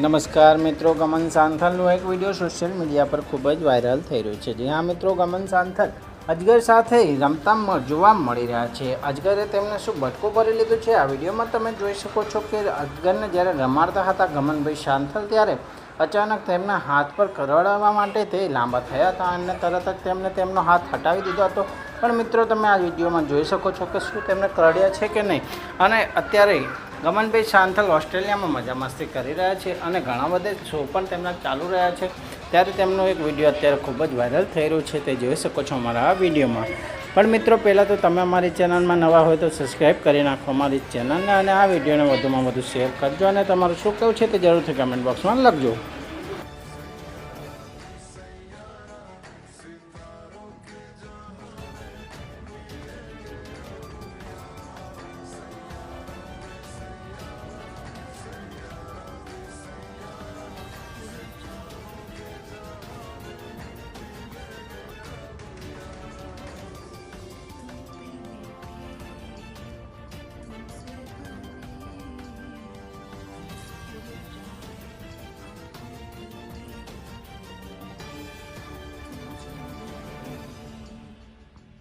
નમસ્કાર મિત્રો, ગમન સાંથલનો એક વીડિયો સોશિયલ મીડિયા પર ખૂબ જ વાયરલ થઈ રહ્યો છે. જી હા મિત્રો, ગમન સાંથલ અજગર સાથે રમતા જોવા મળી રહ્યા છે. અજગરે તેમને શું ભટકો ભરી લીધો છે? આ વિડીયોમાં તમે જોઈ શકો છો કે અજગરને જ્યારે રમાડતા હતા ગમનભાઈ સાંથલ, ત્યારે અચાનક તેમના હાથ પર કરડવા માટે તે લાંબા થયા હતા અને તરત જ તેમને તેમનો હાથ હટાવી દીધો હતો. પણ મિત્રો, તમે આ વિડીયોમાં જોઈ શકો છો કે શું તેમને કરડ્યા છે કે નહીં? અને અત્યારે ગમનભાઈ શાંથલ ઓસ્ટ્રેલિયામાં મજા મસ્તી કરી રહ્યા છે અને ઘણા બધા શો પણ તેમના ચાલુ રહ્યા છે. ત્યારે તેમનો એક વીડિયો અત્યારે ખૂબ જ વાયરલ થઈ રહ્યો છે, તે જોઈ શકો છો અમારા આ વિડીયોમાં પણ મિત્રો, પહેલાં તો તમે અમારી ચેનલમાં નવા હોય તો સબસ્ક્રાઈબ કરી નાખો અમારી ચેનલને અને આ વિડીયોને વધુમાં વધુ શેર કરજો અને તમારું શું કહેવું છે તે જરૂરથી કમેન્ટ બોક્સમાં લખજો.